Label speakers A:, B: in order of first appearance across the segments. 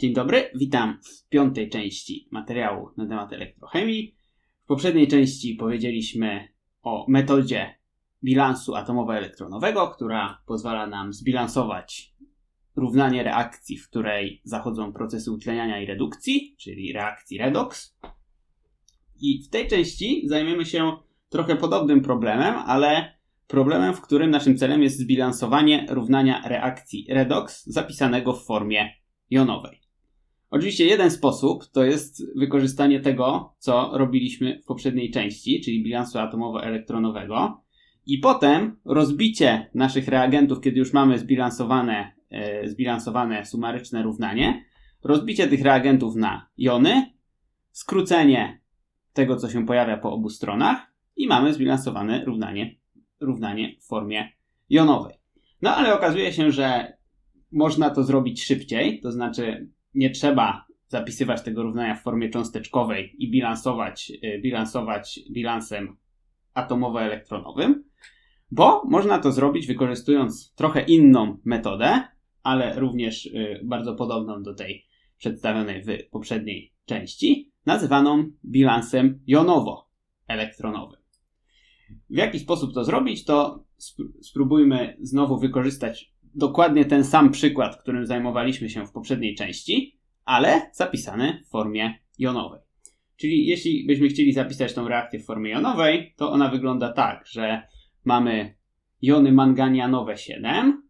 A: Dzień dobry, witam w piątej części materiału na temat elektrochemii. W poprzedniej części powiedzieliśmy o metodzie bilansu atomowo-elektronowego, która pozwala nam zbilansować równanie reakcji, w której zachodzą procesy utleniania i redukcji, czyli reakcji redox. I w tej części zajmiemy się trochę podobnym problemem, ale problemem, w którym naszym celem jest zbilansowanie równania reakcji redox zapisanego w formie jonowej. Oczywiście jeden sposób to jest wykorzystanie tego, co robiliśmy w poprzedniej części, czyli bilansu atomowo-elektronowego, i potem rozbicie naszych reagentów, kiedy już mamy zbilansowane, e, zbilansowane sumaryczne równanie, rozbicie tych reagentów na jony, skrócenie tego, co się pojawia po obu stronach i mamy zbilansowane równanie, równanie w formie jonowej. No ale okazuje się, że można to zrobić szybciej, to znaczy nie trzeba zapisywać tego równania w formie cząsteczkowej i bilansować, y, bilansować bilansem atomowo-elektronowym, bo można to zrobić wykorzystując trochę inną metodę, ale również y, bardzo podobną do tej przedstawionej w poprzedniej części, nazywaną bilansem jonowo-elektronowym. W jaki sposób to zrobić, to spróbujmy znowu wykorzystać dokładnie ten sam przykład, którym zajmowaliśmy się w poprzedniej części, ale zapisany w formie jonowej. Czyli jeśli byśmy chcieli zapisać tą reakcję w formie jonowej, to ona wygląda tak, że mamy jony manganianowe 7,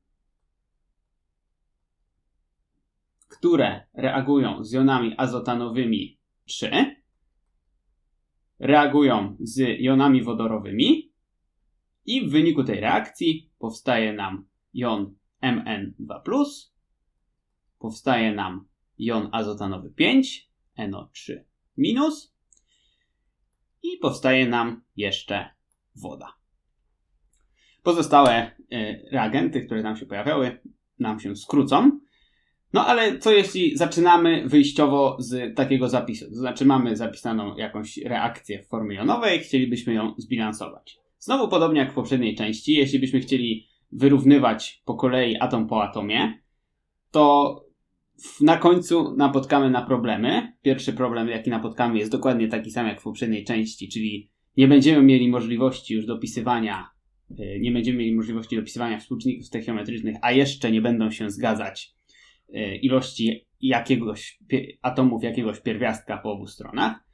A: które reagują z jonami azotanowymi 3, reagują z jonami wodorowymi i w wyniku tej reakcji powstaje nam jon Mn2+, powstaje nam jon azotanowy 5, NO3- i powstaje nam jeszcze woda. Pozostałe y, reagenty, które tam się pojawiały, nam się skrócą. No ale co jeśli zaczynamy wyjściowo z takiego zapisu? To znaczy mamy zapisaną jakąś reakcję w formie jonowej, chcielibyśmy ją zbilansować. Znowu podobnie jak w poprzedniej części, jeśli byśmy chcieli wyrównywać po kolei atom po atomie, to na końcu napotkamy na problemy. Pierwszy problem, jaki napotkamy, jest dokładnie taki sam jak w poprzedniej części, czyli nie będziemy mieli możliwości już dopisywania, e, nie będziemy mieli możliwości dopisywania współczynników stoichiometrycznych, a jeszcze nie będą się zgadzać e, ilości jakiegoś atomów jakiegoś pierwiastka po obu stronach.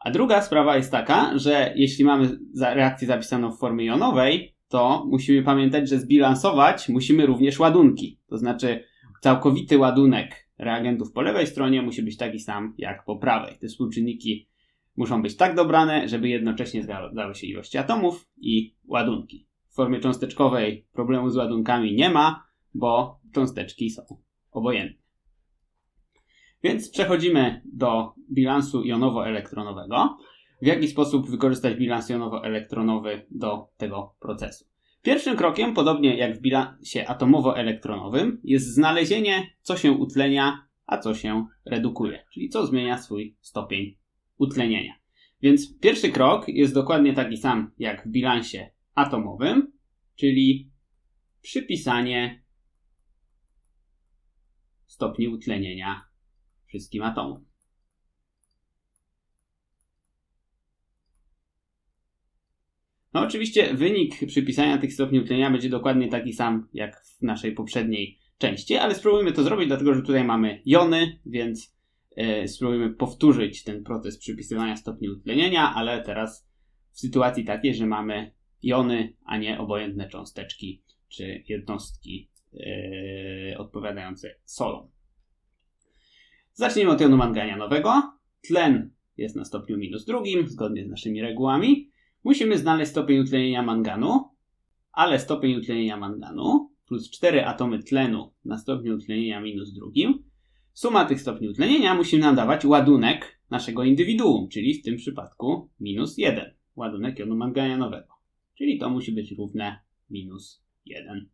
A: A druga sprawa jest taka, że jeśli mamy reakcję zapisaną w formie jonowej, to musimy pamiętać, że zbilansować musimy również ładunki. To znaczy całkowity ładunek reagentów po lewej stronie musi być taki sam jak po prawej. Te współczynniki muszą być tak dobrane, żeby jednocześnie zgadzały się ilości atomów i ładunki. W formie cząsteczkowej problemu z ładunkami nie ma, bo cząsteczki są obojętne. Więc przechodzimy do bilansu jonowo-elektronowego w jaki sposób wykorzystać bilans jonowo-elektronowy do tego procesu. Pierwszym krokiem, podobnie jak w bilansie atomowo-elektronowym, jest znalezienie, co się utlenia, a co się redukuje, czyli co zmienia swój stopień utlenienia. Więc pierwszy krok jest dokładnie taki sam jak w bilansie atomowym, czyli przypisanie stopni utlenienia wszystkim atomom. No oczywiście wynik przypisania tych stopni utlenienia będzie dokładnie taki sam jak w naszej poprzedniej części, ale spróbujmy to zrobić, dlatego że tutaj mamy jony, więc yy, spróbujmy powtórzyć ten proces przypisywania stopni utlenienia, ale teraz w sytuacji takiej, że mamy jony, a nie obojętne cząsteczki czy jednostki yy, odpowiadające solom. Zacznijmy od jonu manganianowego. Tlen jest na stopniu minus drugim, zgodnie z naszymi regułami. Musimy znaleźć stopień utlenienia manganu, ale stopień utlenienia manganu plus 4 atomy tlenu na stopniu utlenienia minus drugim. Suma tych stopni utlenienia musi nam dawać ładunek naszego indywiduum, czyli w tym przypadku minus 1. Ładunek jonu manganianowego. Czyli to musi być równe minus 1.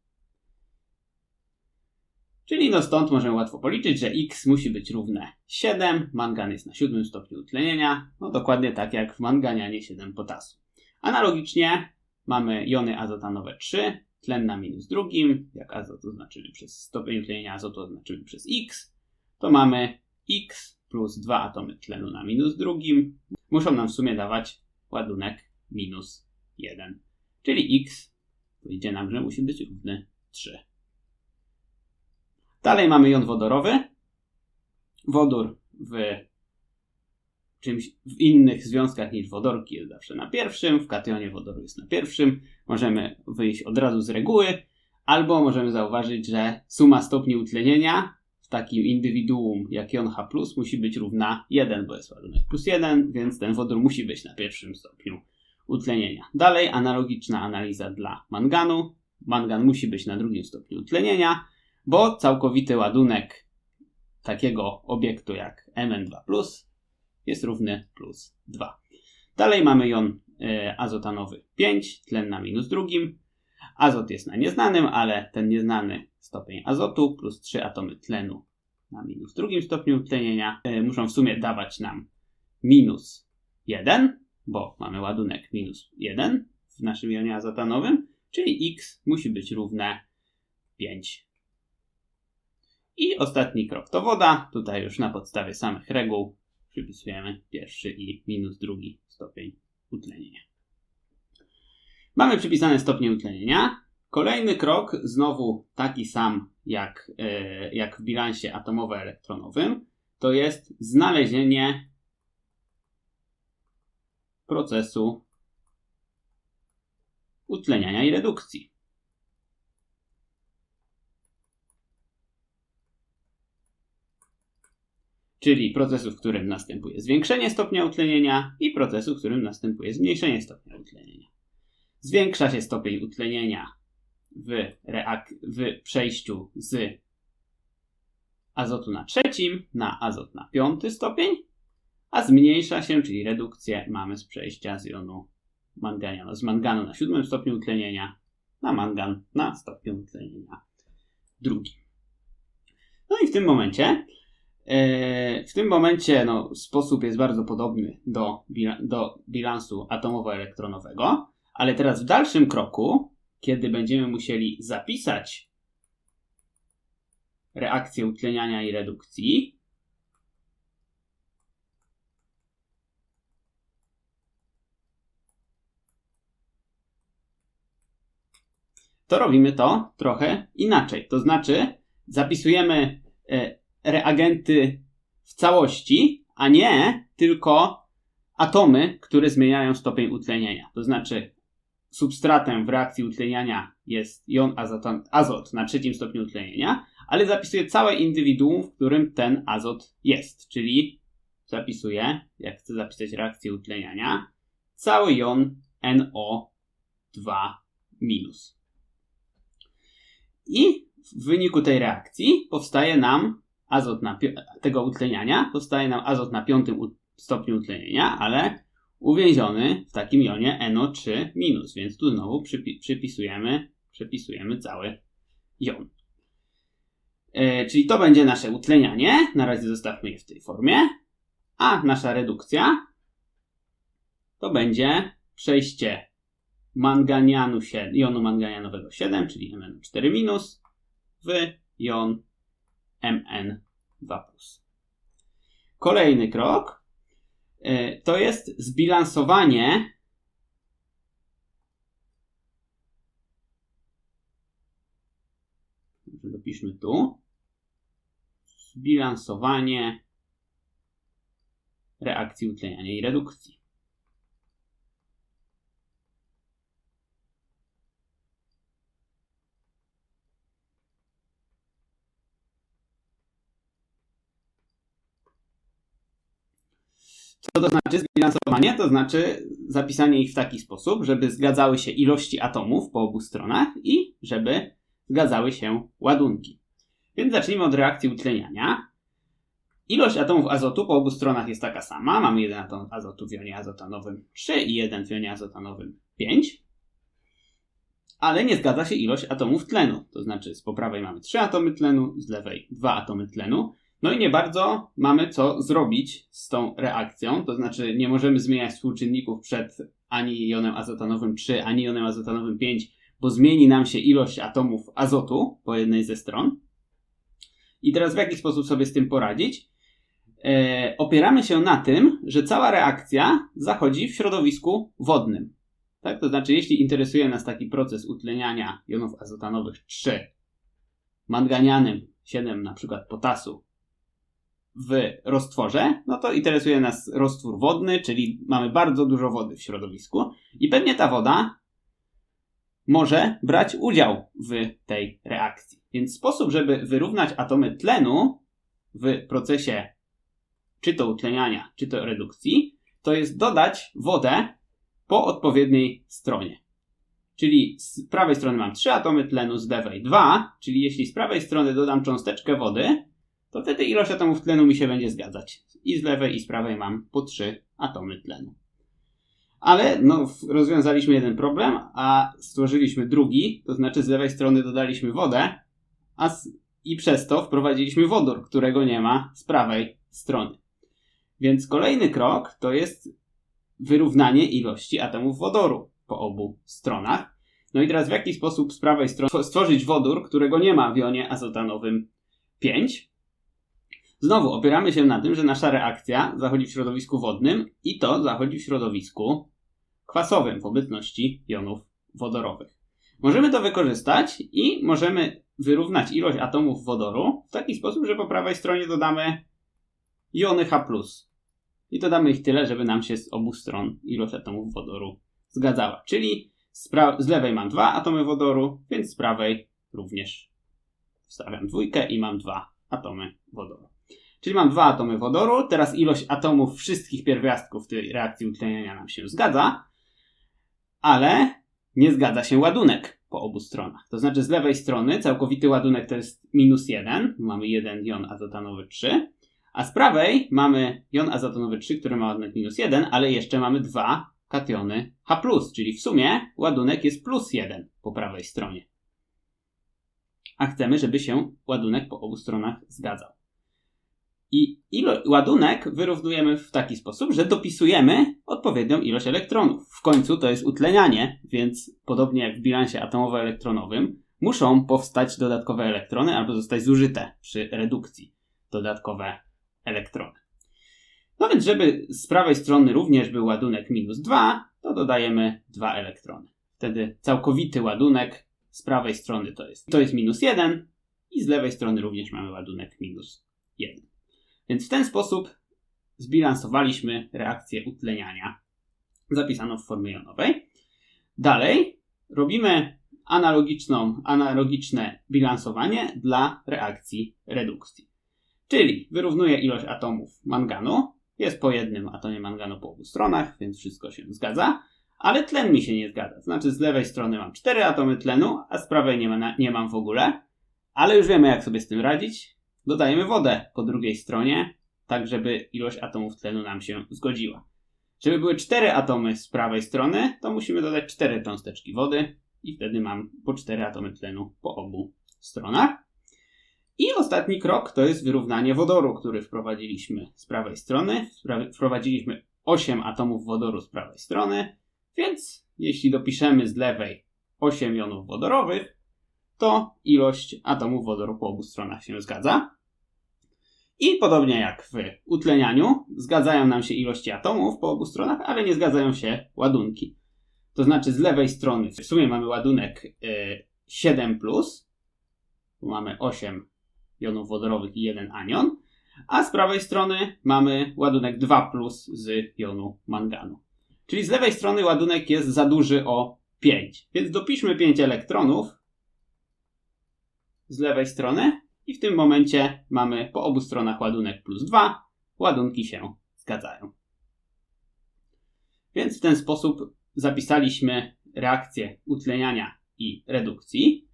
A: Czyli no stąd możemy łatwo policzyć, że x musi być równe 7, mangan jest na siódmym stopniu utlenienia, no dokładnie tak jak w manganianie 7 potasu. Analogicznie mamy jony azotanowe 3, tlen na minus drugim, jak azot oznaczyli przez stopień utlenienia azotu oznaczyli przez x, to mamy x plus 2 atomy tlenu na minus drugim muszą nam w sumie dawać ładunek minus 1. Czyli x wyjdzie nam, że musi być równy 3. Dalej mamy jon wodorowy. Wodór w czymś w innych związkach niż wodorki jest zawsze na pierwszym, w kationie wodoru jest na pierwszym. Możemy wyjść od razu z reguły, albo możemy zauważyć, że suma stopni utlenienia w takim indywiduum jak jon H+, musi być równa 1, bo jest ładunek plus 1, więc ten wodór musi być na pierwszym stopniu utlenienia. Dalej analogiczna analiza dla manganu. Mangan musi być na drugim stopniu utlenienia, bo całkowity ładunek takiego obiektu jak Mn2+, jest równy plus 2. Dalej mamy jon y, azotanowy 5, tlen na minus drugim. Azot jest na nieznanym, ale ten nieznany stopień azotu plus 3 atomy tlenu na minus drugim stopniu utlenienia y, muszą w sumie dawać nam minus 1, bo mamy ładunek minus 1 w naszym jonie azotanowym, czyli x musi być równe 5. I ostatni krok to woda. Tutaj już na podstawie samych reguł przypisujemy pierwszy i minus drugi stopień utlenienia. Mamy przypisane stopnie utlenienia. Kolejny krok, znowu taki sam jak, yy, jak w bilansie atomowo-elektronowym, to jest znalezienie procesu utleniania i redukcji. Czyli procesu, w którym następuje zwiększenie stopnia utlenienia i procesu, w którym następuje zmniejszenie stopnia utlenienia. Zwiększa się stopień utlenienia w, reak- w przejściu z azotu na trzecim na azot na piąty stopień, a zmniejsza się, czyli redukcję mamy z przejścia z jonu manganianu, z manganu na siódmym stopniu utlenienia na mangan na stopniu utlenienia drugim. No i w tym momencie w tym momencie no, sposób jest bardzo podobny do, do bilansu atomowo-elektronowego, ale teraz w dalszym kroku, kiedy będziemy musieli zapisać reakcję utleniania i redukcji, to robimy to trochę inaczej. To znaczy, zapisujemy e, reagenty w całości, a nie tylko atomy, które zmieniają stopień utlenienia. To znaczy, substratem w reakcji utleniania jest jon azotan, azot na trzecim stopniu utlenienia, ale zapisuję całe indywiduum, w którym ten azot jest. Czyli zapisuję, jak chcę zapisać reakcję utleniania, cały jon NO2-. I w wyniku tej reakcji powstaje nam azot na tego utleniania, powstaje nam azot na piątym stopniu utlenienia, ale uwięziony w takim jonie NO3-, więc tu znowu przypi przypisujemy, przepisujemy cały jon. E, czyli to będzie nasze utlenianie, na razie zostawmy je w tej formie, a nasza redukcja to będzie przejście manganianu 7, jonu manganianowego 7, czyli MnO4- w jon Mn2+. Kolejny krok e, to jest zbilansowanie dopiszmy tu zbilansowanie reakcji utleniania i redukcji. Co to znaczy zbilansowanie? To znaczy zapisanie ich w taki sposób, żeby zgadzały się ilości atomów po obu stronach i żeby zgadzały się ładunki. Więc zacznijmy od reakcji utleniania. Ilość atomów azotu po obu stronach jest taka sama. Mamy jeden atom azotu w jonie azotanowym 3 i jeden w jonie azotanowym 5. Ale nie zgadza się ilość atomów tlenu. To znaczy z po prawej mamy 3 atomy tlenu, z lewej 2 atomy tlenu. No i nie bardzo mamy co zrobić z tą reakcją, to znaczy nie możemy zmieniać współczynników przed ani jonem azotanowym 3, ani jonem azotanowym 5, bo zmieni nam się ilość atomów azotu po jednej ze stron. I teraz w jaki sposób sobie z tym poradzić? e, opieramy się na tym, że cała reakcja zachodzi w środowisku wodnym. Tak? To znaczy, jeśli interesuje nas taki proces utleniania jonów azotanowych 3 manganianem 7 na przykład potasu w roztworze, no to interesuje nas roztwór wodny, czyli mamy bardzo dużo wody w środowisku i pewnie ta woda może brać udział w tej reakcji. Więc sposób, żeby wyrównać atomy tlenu w procesie czy to utleniania, czy to redukcji, to jest dodać wodę po odpowiedniej stronie. Czyli z prawej strony mam 3 atomy tlenu, z lewej 2, czyli jeśli z prawej strony dodam cząsteczkę wody, to wtedy ilość atomów tlenu mi się będzie zgadzać. I z lewej, i z prawej mam po 3 atomy tlenu. Ale no, rozwiązaliśmy jeden problem, a stworzyliśmy drugi, to znaczy z lewej strony dodaliśmy wodę, a z, i przez to wprowadziliśmy wodór, którego nie ma z prawej strony. Więc kolejny krok to jest wyrównanie ilości atomów wodoru po obu stronach. No i teraz w jaki sposób z prawej strony stworzyć wodór, którego nie ma w jonie azotanowym 5? Znowu opieramy się na tym, że nasza reakcja zachodzi w środowisku wodnym i to zachodzi w środowisku kwasowym w obecności jonów wodorowych. Możemy to wykorzystać i możemy wyrównać ilość atomów wodoru w taki sposób, że po prawej stronie dodamy jony H+. I dodamy ich tyle, żeby nam się z obu stron ilość atomów wodoru zgadzała. Czyli z, z lewej mam dwa atomy wodoru, więc z prawej również wstawiam dwójkę i mam dwa atomy wodoru. Czyli mam dwa atomy wodoru, teraz ilość atomów wszystkich pierwiastków tej reakcji utleniania nam się zgadza, ale nie zgadza się ładunek po obu stronach. To znaczy z lewej strony całkowity ładunek to jest minus 1, mamy jeden jon azotanowy 3, a z prawej mamy jon azotanowy 3, który ma ładunek minus 1, ale jeszcze mamy dwa kationy H+, czyli w sumie ładunek jest plus 1 po prawej stronie. A chcemy, żeby się ładunek po obu stronach zgadzał. I ilo- ładunek wyrównujemy w taki sposób, że dopisujemy odpowiednią ilość elektronów. W końcu to jest utlenianie, więc podobnie jak w bilansie atomowo-elektronowym, muszą powstać dodatkowe elektrony albo zostać zużyte przy redukcji dodatkowe elektrony. No więc, żeby z prawej strony również był ładunek minus 2, to dodajemy 2 elektrony. Wtedy całkowity ładunek z prawej strony to jest, to jest minus 1 i z lewej strony również mamy ładunek minus 1. Więc w ten sposób zbilansowaliśmy reakcję utleniania zapisaną w formie jonowej. Dalej robimy analogiczną, analogiczne bilansowanie dla reakcji redukcji. Czyli wyrównuję ilość atomów manganu, jest po jednym atomie manganu po obu stronach, więc wszystko się zgadza, ale tlen mi się nie zgadza. Znaczy z lewej strony mam 4 atomy tlenu, a z prawej nie, ma, nie mam w ogóle, ale już wiemy jak sobie z tym radzić. Dodajemy wodę po drugiej stronie, tak żeby ilość atomów tlenu nam się zgodziła. Żeby były 4 atomy z prawej strony, to musimy dodać 4 cząsteczki wody i wtedy mam po 4 atomy tlenu po obu stronach. I ostatni krok to jest wyrównanie wodoru, który wprowadziliśmy z prawej strony. Wprowadziliśmy 8 atomów wodoru z prawej strony, więc jeśli dopiszemy z lewej 8 jonów wodorowych, to ilość atomów wodoru po obu stronach się zgadza. I podobnie jak w utlenianiu, zgadzają nam się ilości atomów po obu stronach, ale nie zgadzają się ładunki. To znaczy z lewej strony w sumie mamy ładunek y, 7, tu mamy 8 jonów wodorowych i 1 anion, a z prawej strony mamy ładunek 2 z jonu manganu. Czyli z lewej strony ładunek jest za duży o 5, więc dopiszmy 5 elektronów z lewej strony i w tym momencie mamy po obu stronach ładunek plus 2, ładunki się zgadzają. Więc w ten sposób zapisaliśmy reakcje utleniania i redukcji,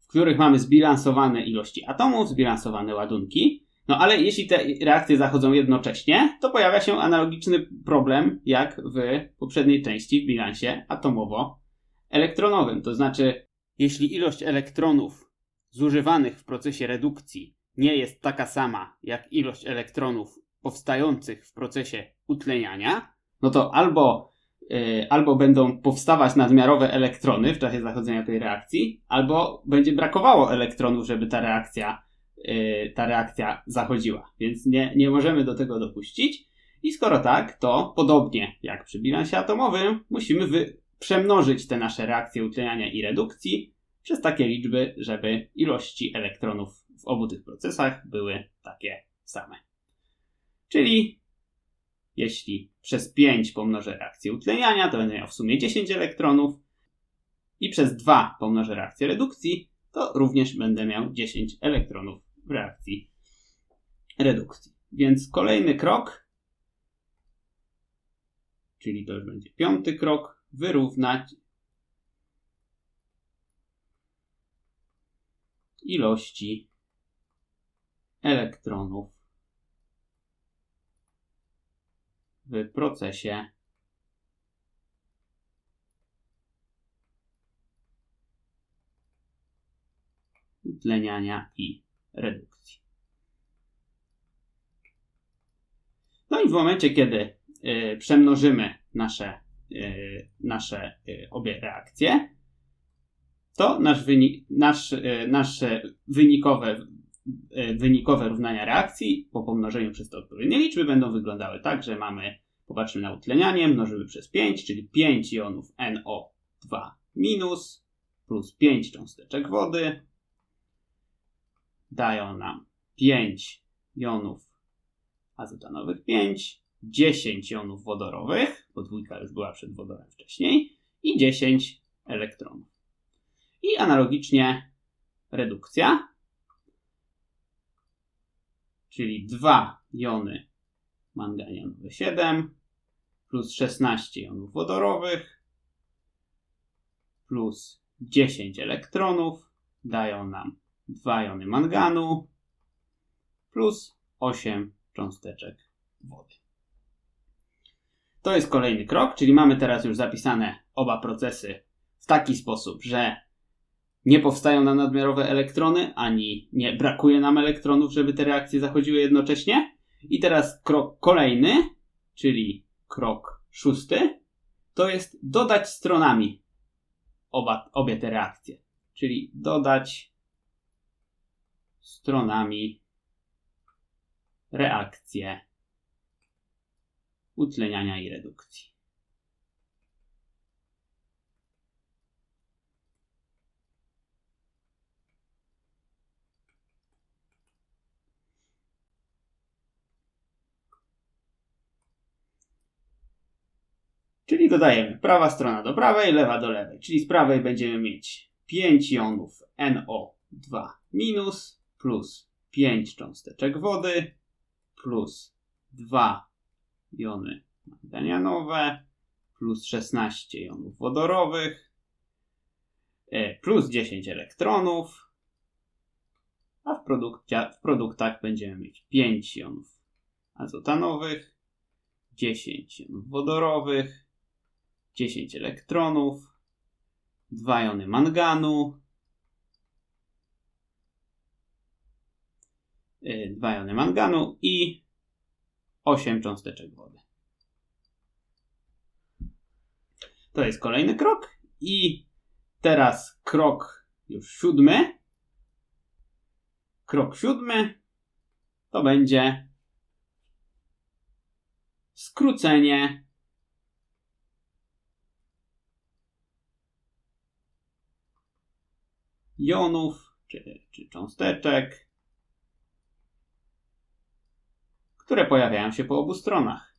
A: w których mamy zbilansowane ilości atomów, zbilansowane ładunki. No ale jeśli te reakcje zachodzą jednocześnie, to pojawia się analogiczny problem jak w poprzedniej części w bilansie atomowo-elektronowym. To znaczy, jeśli ilość elektronów zużywanych w procesie redukcji nie jest taka sama jak ilość elektronów powstających w procesie utleniania, no to albo, yy, albo będą powstawać nadmiarowe elektrony w czasie zachodzenia tej reakcji, albo będzie brakowało elektronów, żeby ta reakcja y, ta reakcja zachodziła. Więc nie, nie możemy do tego dopuścić. I skoro tak, to podobnie jak przy bilansie atomowym, musimy wy- przemnożyć te nasze reakcje utleniania i redukcji przez takie liczby, żeby ilości elektronów w obu tych procesach były takie same. Czyli jeśli przez 5 pomnożę reakcję utleniania, to będę miał w sumie 10 elektronów i przez 2 pomnożę reakcję redukcji, to również będę miał 10 elektronów w reakcji redukcji. Więc kolejny krok, czyli to już będzie piąty krok, wyrównać ilości elektronów w procesie utleniania i redukcji. No i w momencie, kiedy y, przemnożymy nasze, y, nasze y, obie reakcje, to nasz wynik, nasz, y, nasze wynikowe, y, wynikowe równania reakcji po pomnożeniu przez te odpowiednie liczby będą wyglądały tak, że mamy, popatrzmy na utlenianie, mnożymy przez 5, czyli 5 jonów NO2 minus plus 5 cząsteczek wody dają nam 5 jonów azotanowych 5, 10 jonów wodorowych, bo dwójka już była przed wodorem wcześniej, i 10 elektronów. I analogicznie redukcja, czyli 2 jony manganianowe 7 plus 16 jonów wodorowych plus 10 elektronów dają nam 2 jony manganu plus 8 cząsteczek wody. To jest kolejny krok, czyli mamy teraz już zapisane oba procesy w taki sposób, że nie powstają nam nadmiarowe elektrony, ani nie brakuje nam elektronów, żeby te reakcje zachodziły jednocześnie. I teraz krok kolejny, czyli krok szósty, to jest dodać stronami oba, obie te reakcje. Czyli dodać stronami reakcje utleniania i redukcji. Czyli dodajemy prawa strona do prawej, lewa do lewej. Czyli z prawej będziemy mieć 5 jonów NO2 minus plus 5 cząsteczek wody plus 2 jony manganianowe plus 16 jonów wodorowych e, plus 10 elektronów, a w, w produktach będziemy mieć 5 jonów azotanowych, 10 jonów wodorowych, 10 elektronów, 2 jony manganu, 2 jony manganu i 8 cząsteczek wody. To jest kolejny krok. I teraz krok już siódmy. Krok siódmy to będzie skrócenie jonów czy, czy cząsteczek które pojawiają się po obu stronach.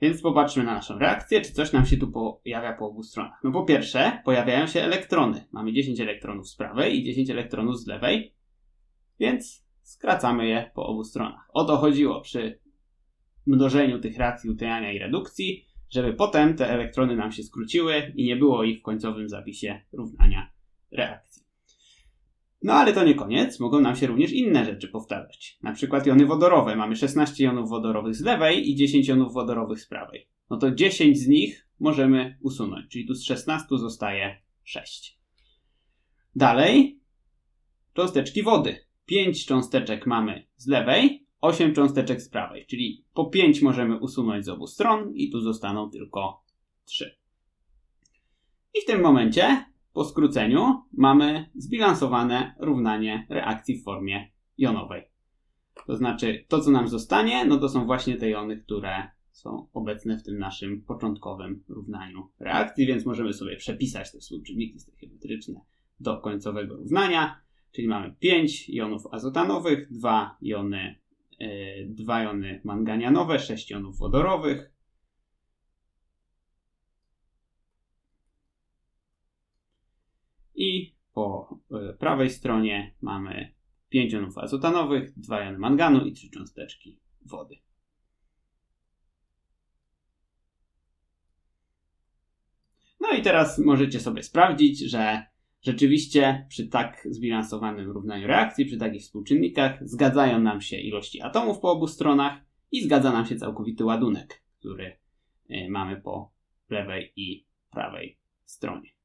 A: Więc popatrzmy na naszą reakcję, czy coś nam się tu pojawia po obu stronach. No po pierwsze, pojawiają się elektrony. Mamy 10 elektronów z prawej i 10 elektronów z lewej, więc skracamy je po obu stronach. O to chodziło przy mnożeniu tych reakcji utleniania i redukcji, żeby potem te elektrony nam się skróciły i nie było ich w końcowym zapisie równania reakcji. No ale to nie koniec, mogą nam się również inne rzeczy powtarzać. Na przykład jony wodorowe. Mamy 16 jonów wodorowych z lewej i 10 jonów wodorowych z prawej. No to 10 z nich możemy usunąć, czyli tu z 16 zostaje 6. Dalej cząsteczki wody. 5 cząsteczek mamy z lewej 8 cząsteczek z prawej, czyli po 5 możemy usunąć z obu stron i tu zostaną tylko 3. I w tym momencie, po skróceniu, mamy zbilansowane równanie reakcji w formie jonowej. To znaczy, to co nam zostanie, no to są właśnie te jony, które są obecne w tym naszym początkowym równaniu reakcji, więc możemy sobie przepisać te współczynniki stoichiometryczne do końcowego równania, czyli mamy 5 jonów azotanowych, 2 jony, yy, 2 jony manganianowe, 6 jonów wodorowych, i po y, prawej stronie mamy 5 jonów azotanowych, 2 jony manganu i 3 cząsteczki wody. No i teraz możecie sobie sprawdzić, że rzeczywiście przy tak zbilansowanym równaniu reakcji, przy takich współczynnikach zgadzają nam się ilości atomów po obu stronach i zgadza nam się całkowity ładunek, który y, mamy po lewej i prawej stronie.